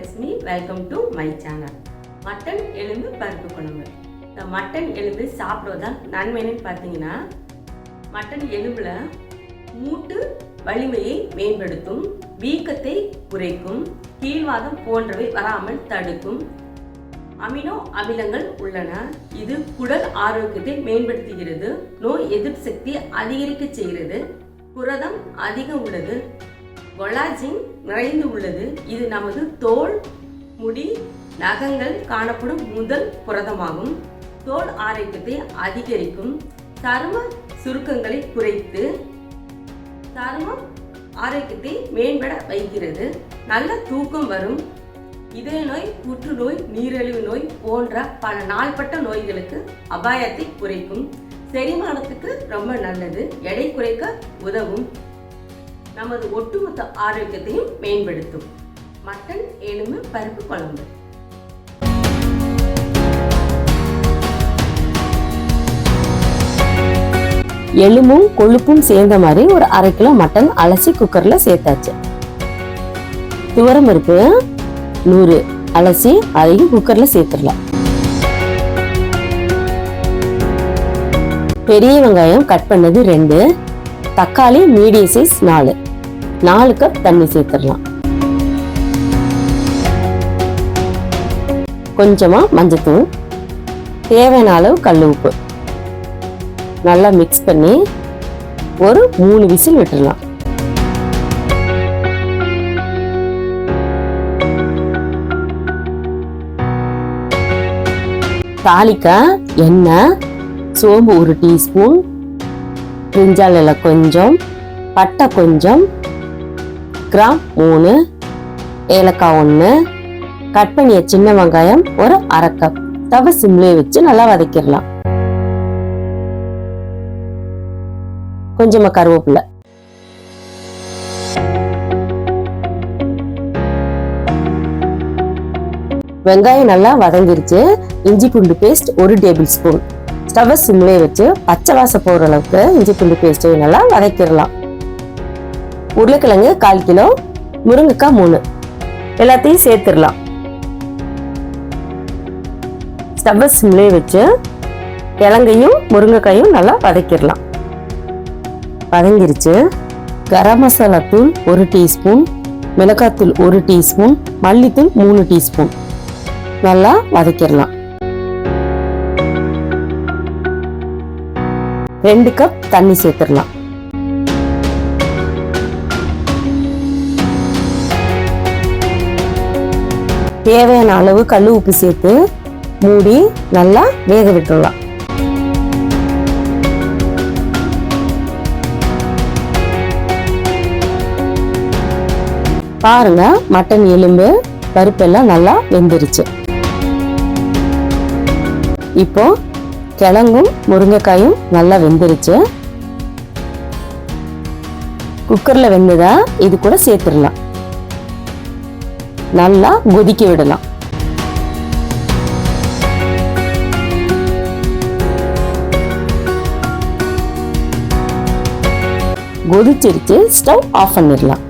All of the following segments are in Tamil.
ஆம் Lakshmi welcome to my channel mutton எலும்பு பருப்பு குழம்பு. இந்த மட்டன் எலும்பு சாப்பிடுவதால் நன்மைன்னு பார்த்தீங்கன்னா மட்டன் எலும்பில் மூட்டு வலிமையை மேம்படுத்தும் வீக்கத்தை குறைக்கும் கீழ்வாதம் போன்றவை வராமல் தடுக்கும் அமினோ அமிலங்கள் உள்ளன. இது குடல் ஆரோக்கியத்தை மேம்படுத்துகிறது. நோய் எதிர்ப்பு சக்தி அதிகரிக்க செய்கிறது. புரதம் அதிகம் உள்ளது. கொலாஜின் நிறைந்து உள்ளது. இது நமது தோல் முடி நகங்கள் காணப்படும் முதல் புரதமாகும். தோல் ஆரோக்கியத்தை அதிகரிக்கும். சரும சுருக்கங்களை குறைத்து சருமம் ஆரோக்கியத்தை மேம்பட வைக்கிறது. நல்ல தூக்கம் வரும். இதய நோய் புற்றுநோய் நீரிழிவு நோய் போன்ற பல நாள்பட்ட நோய்களுக்கு அபாயத்தை குறைக்கும். செரிமானத்துக்கு ரொம்ப நல்லது. எடை குறைக்க உதவும். நமது ஒட்டுமொத்த ஆரோக்கியத்தையும் மேம்படுத்தும். மட்டன் எலும்பு பருப்பு குழம்பு. எலும்பும் கொழுப்பும் சேர்ந்த மாதிரி ஒரு அரை கிலோ மட்டன் அலசி குக்கர்ல சேர்த்தாச்சு. துவரம் பருப்பு நூறு அலசி அதையும் குக்கர்ல சேர்த்துடலாம். பெரிய வெங்காயம் கட் பண்ணது ரெண்டு தக்காளி மீடியம் சைஸ் நாலு. நாலு கப் தண்ணி சேர்த்துடலாம். கொஞ்சமா மஞ்சத்தூள். தேவையான அளவு கல் உப்பு. நல்லா மிக்ஸ் பண்ணி ஒரு மூணு விசில் விட்டுடலாம். தாளிக்க எண்ணெய் சோம்பு ஒரு டீஸ்பூன் பிரிஞ்சால் இலை கொஞ்சம் பட்டை கொஞ்சம் கிராம் மூணு ஏலக்காய் ஒன்று கட் பண்ணிய சின்ன வெங்காயம் ஒரு அரை கப் தவ சிம்லே வச்சு நல்லா வதக்கிடலாம். கொஞ்சமாக கருவேப்பிலை. வெங்காயம் நல்லா வதங்கிருச்சு. இஞ்சி பூண்டு பேஸ்ட் ஒரு டேபிள் ஸ்பூன். ஸ்டவ் சிம்லே வச்சு பச்சை வாசம் போகிற அளவுக்கு இஞ்சி பூண்டு பேஸ்ட்டையும் நல்லா வதக்கிடலாம். உருளைக்கிழங்கு கால் கிலோ முருங்கைக்காய் மூணு. எல்லாத்தையும் சேர்த்துடலாம். ஸ்டவ் சிம்லே வச்சு கிழங்கையும் முருங்கைக்காயும் நல்லா வதக்கிடலாம். வதங்கிருச்சு. கரம் மசாலா தூள் ஒரு டீஸ்பூன் மிளகாத்தூள் ஒரு டீஸ்பூன் மல்லித்தூள் மூணு டீஸ்பூன். நல்லா வதக்கிடலாம். ரெண்டு கப் தண்ணி சேர்த்துடலாம். தேவையான அளவு கல் உப்பு சேர்த்து மூடி நல்லா வேக விட்டுடலாம். பாருங்க மட்டன் எலும்பு பருப்பெல்லாம் நல்லா வெந்துருச்சு. இப்போ கிழங்கும் முருங்கைக்காயும் நல்லா வெந்துருச்சு. குக்கர்ல வெந்ததா இது கூட சேர்த்துடலாம். நல்லா கொதிக்க விடலாம். கொதிச்சிருச்சு ஸ்டவ் ஆஃப் பண்ணிடலாம்.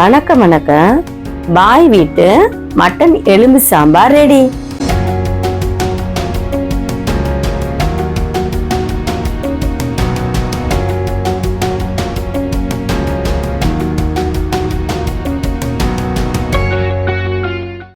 வணக்கம் வணக்கம். பாய் வீட்டு மட்டன் எலும்பு சாம்பார் ரெடி